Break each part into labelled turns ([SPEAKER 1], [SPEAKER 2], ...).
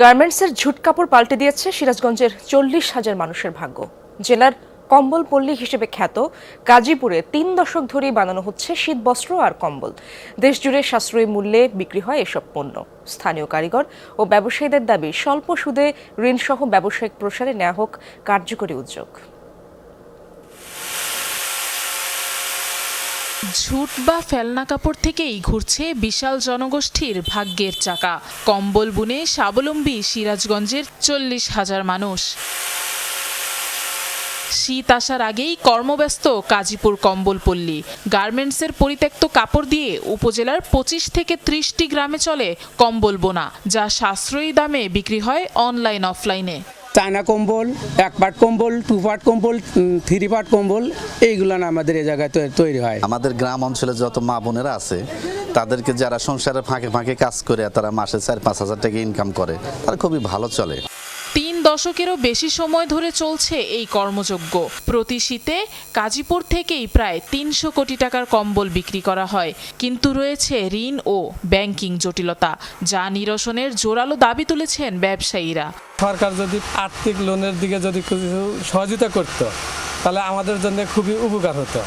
[SPEAKER 1] গার্মেন্টসের ঝুট কাপড় পাল্টে দিয়েছে সিরাজগঞ্জের চল্লিশ হাজার মানুষের ভাগ্য। জেলার কম্বল পল্লী হিসেবে খ্যাত গাজীপুরে তিন দশক ধরেই বানানো হচ্ছে শীতবস্ত্র আর কম্বল। দেশজুড়ে সাশ্রয়ী মূল্যে বিক্রি হয় এসব পণ্য। স্থানীয় কারিগর ও ব্যবসায়ীদের দাবি, স্বল্প সুদে ঋণসহ ব্যবসায়িক প্রসারে নেওয়া হোক কার্যকরী উদ্যোগ।
[SPEAKER 2] ঝুট বা ফেলনা কাপড় থেকেই ঘুরছে বিশাল জনগোষ্ঠীর ভাগ্যের চাকা। কম্বল বুনে স্বাবলম্বী সিরাজগঞ্জের চল্লিশ হাজার মানুষ। শীত আসার আগেই কর্মব্যস্ত কাজীপুর কম্বলপল্লী গার্মেন্টসের পরিত্যক্ত কাপড় দিয়ে উপজেলার পঁচিশ থেকে ত্রিশটি গ্রামে চলে কম্বল বোনা, যা সাশ্রয়ী দামে বিক্রি হয় অনলাইন অফলাইনে
[SPEAKER 3] চায়না কম্বল, এক পাট কম্বল টু পাট কম্বল থ্রি পাট কম্বল, এইগুলো না আমাদের এই জায়গায় তৈরি হয়।
[SPEAKER 4] আমাদের গ্রাম অঞ্চলে যত মা বোনেরা আছে, তাদেরকে যারা সংসারে ফাঁকে ফাঁকে কাজ করে, তারা মাসে চার পাঁচ হাজার টাকা ইনকাম করে, তারা খুবই ভালো চলে।
[SPEAKER 2] দশকেরও বেশি সময় ধরে চলছে এই কর্মযজ্ঞ। প্রতি শীতে কাজীপুর থেকেই প্রায় তিনশো কোটি টাকার কম্বল বিক্রি করা হয়। কিন্তু রয়েছে ঋণ ও ব্যাংকিং জটিলতা যা নিরসনের জোরালো দাবি তুলেছেন ব্যবসায়ীরা।
[SPEAKER 5] সরকার যদি আর্থিক লোনের দিকে যদি কিছু সহযোগিতা করত তাহলে আমাদের জন্য খুবই উপকার হতো।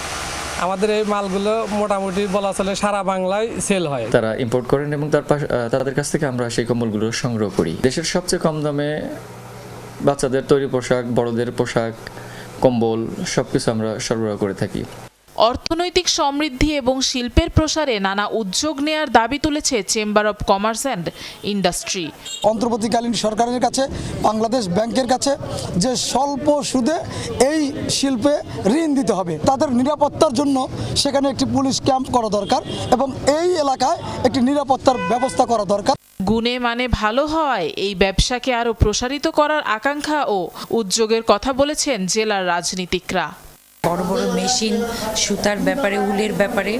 [SPEAKER 5] আমাদের এই মালগুলো মোটামুটি বলা চলে সারা বাংলায় সেল হয়।
[SPEAKER 6] তারা ইম্পোর্ট করেন এবং তার তাদের কাছ থেকে আমরা সেই কম্বলগুলো সংগ্রহ করি। দেশের সবচেয়ে কম দামে বাচ্চাদের তৈরি পোশাক বড়দের পোশাক কম্বল সবকিছু আমরা সরবরাহ করে থাকি।
[SPEAKER 2] অর্থনৈতিক সমৃদ্ধি এবং শিল্পের প্রসারে নানা উদ্যোগ নেয়ার দাবি তুলেছে chamber of commerce and industry
[SPEAKER 7] অন্তর্বর্তীকালীন সরকারের কাছে বাংলাদেশ ব্যাংকের কাছে যে স্বল্প সুদে এই শিল্পে ঋণ দিতে হবে তাদের নিরাপত্তার জন্য সেখানে একটি পুলিশ ক্যাম্প করা দরকার এবং এই এলাকায় একটি নিরাপত্তার ব্যবস্থা করা দরকার।
[SPEAKER 2] গুণে মানে ভালো হওয়ায় এই ব্যবসাকে আরও প্রসারিত করার আকাঙ্ক্ষা ও উদ্যোগের কথা বলেছেন জেলার রাজনীতিকরা।
[SPEAKER 8] বড় বড় মেশিন, সুতার ব্যাপারে, উলের ব্যাপারে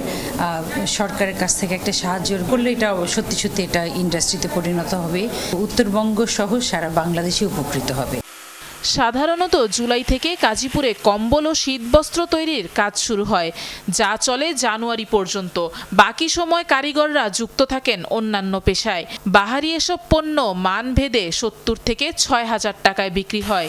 [SPEAKER 8] সরকারের কাছ থেকে একটা সাহায্য করলে এটা সত্যি সত্যি এটা ইন্ডাস্ট্রিতে পরিণত হবে। উত্তরবঙ্গ সহ সারা বাংলাদেশে উপকৃত হবে।
[SPEAKER 2] সাধারণত জুলাই থেকে কাজীপুরে কম্বল ও শীতবস্ত্র তৈরির কাজ শুরু হয়। যা চলে জানুয়ারি পর্যন্ত। বাকি সময় কারিগররা যুক্ত থাকেন অন্যান্য পেশায়। বাহারি এসব পণ্য মানভেদে সত্তর থেকে ছয় হাজার টাকায় বিক্রি হয়।